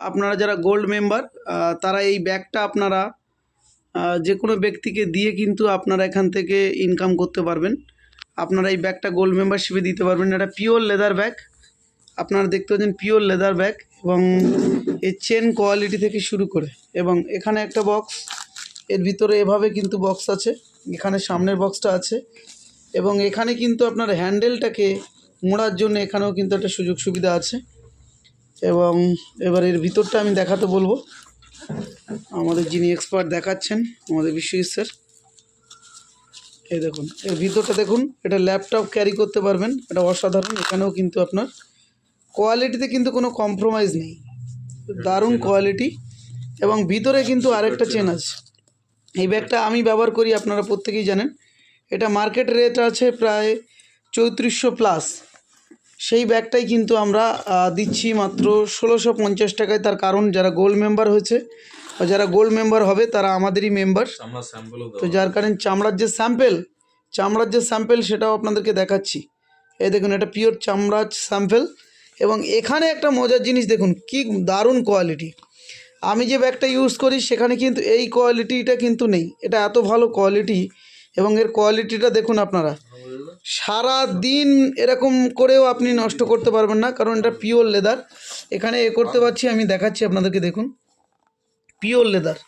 আপনারা যারা gold member তারা এই ব্যাগটা আপনারা যে কোনো ব্যক্তিকে দিয়ে কিন্তু আপনারা এখান থেকে ইনকাম করতে পারবেন। আপনারা এই ব্যাগটা গোল্ড মেম্বারশিপে দিতে পারবেন। এটা পিওর লেদার ব্যাগ আপনারা দেখতে পাচ্ছেন পিওর লেদার ব্যাগ এবং এর চেন কোয়ালিটি থেকে শুরু করে এবং এখানে একটা বক্স এর ভিতরে এভাবে কিন্তু বক্স আছে। এখানে সামনের বক্সটা আছে। এবং এখানে কিন্তু আপনার হ্যান্ডেলটাকে মোড়ার জন্য এখানেও কিন্তু একটা সুযোগ সুবিধা আছে। এবং এবার এর ভিতরটা আমি দেখাতে বলব। আমাদের যিনি এক্সপার্ট দেখাচ্ছেন, আমাদের বিশ্বজিৎ স্যার। এই দেখুন, এর ভিতরটা দেখুন, এটা ল্যাপটপ ক্যারি করতে পারবেন, এটা অসাধারণ, এখানেও কিন্তু আপনার কোয়ালিটিতে কিন্তু কোনো কম্প্রোমাইজ নেই। দারুণ কোয়ালিটি এবং ভিতরে কিন্তু আরেকটা চেন আছে। এই ব্যাগটা আমি ব্যবহার করি, আপনারা প্রত্যেকেই জানেন। এটা মার্কেট রেট আছে প্রায় চৌত্রিশশো প্লাস সেই ব্যাগটাই কিন্তু আমরা দিচ্ছি মাত্র ষোলোশো পঞ্চাশ টাকায়। তার কারণ যারা গোল্ড মেম্বার হয়েছে বা যারা গোল্ড মেম্বার হবে তারা আমাদেরই মেম্বার। তো যার কারণে চামড়ার যে স্যাম্পেল চামড়ার যে স্যাম্পেল সেটাও আপনাদেরকে দেখাচ্ছি। এই দেখুন এটা পিওর চামড়ার স্যাম্পেল। এবং এখানে একটা মজার জিনিস দেখুন কি দারুণ কোয়ালিটি। আমি যে ব্যাগটা ইউজ করি সেখানে কিন্তু এই কোয়ালিটিটা কিন্তু নেই। এটা এত ভালো কোয়ালিটি এবং এর কোয়ালিটিটা দেখুন আপনারা। সারা দিন এরকম করেও আপনি নষ্ট করতে পারবেন না, কারণ এটা পিওর লেদার এখানে এ করতে পারছি, আমি দেখাচ্ছি আপনাদেরকে, দেখুন। পিওর লেদার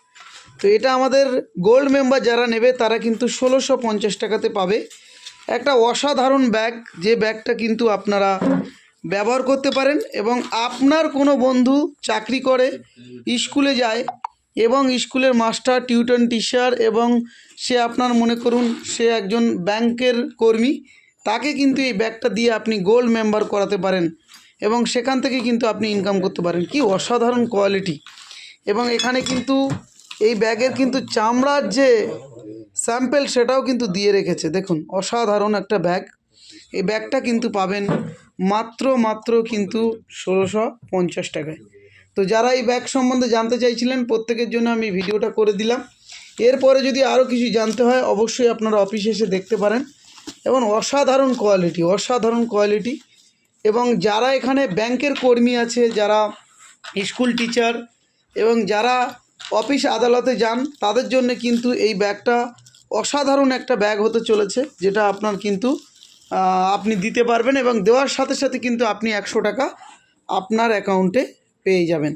তো এটা আমাদের গোল্ড মেম্বার যারা নেবে, তারা কিন্তু ষোলোশো পঞ্চাশ টাকাতে পাবে। একটা অসাধারণ ব্যাগ যে ব্যাগটা কিন্তু আপনারা ব্যবহার করতে পারেন এবং আপনার কোনো বন্ধু চাকরি করে, স্কুলে যায় এবং স্কুলের মাস্টার টিউটন টিচার এবং সে আপনার মনে করুন সে একজন ব্যাংকের কর্মী, তাকে কিন্তু এই ব্যাগটা দিয়ে আপনি গোল্ড মেম্বার করাতে পারেন এবং সেখান থেকে কিন্তু আপনি ইনকাম করতে পারেন। কি অসাধারণ কোয়ালিটি এবং এখানে কিন্তু এই ব্যাগের কিন্তু চামড়ার যে স্যাম্পেল সেটাও কিন্তু দিয়ে রেখেছে। দেখুন, অসাধারণ একটা ব্যাগ। এই ব্যাগটা কিন্তু পাবেন মাত্র মাত্র কিন্তু ষোলোশো পঞ্চাশ টাকায়। তো যারা এই ব্যাগ সম্বন্ধে জানতে চাইছিলেন, প্রত্যেকের জন্য আমি ভিডিওটা করে দিলাম। এরপরে যদি আরও কিছু জানতে হয়, অবশ্যই আপনারা অফিসে এসে দেখতে পারেন। এবং অসাধারণ কোয়ালিটি অসাধারণ কোয়ালিটি এবং যারা এখানে ব্যাংকের কর্মী আছে, যারা স্কুল টিচার এবং যারা অফিস আদালতে যান, তাদের জন্য কিন্তু এই ব্যাগটা অসাধারণ একটা ব্যাগ হতে চলেছে, যেটা আপনার কিন্তু আপনি দিতে পারবেন এবং দেওয়ার সাথে সাথে কিন্তু আপনি একশো টাকা আপনার অ্যাকাউন্টে পেয়ে যাবেন।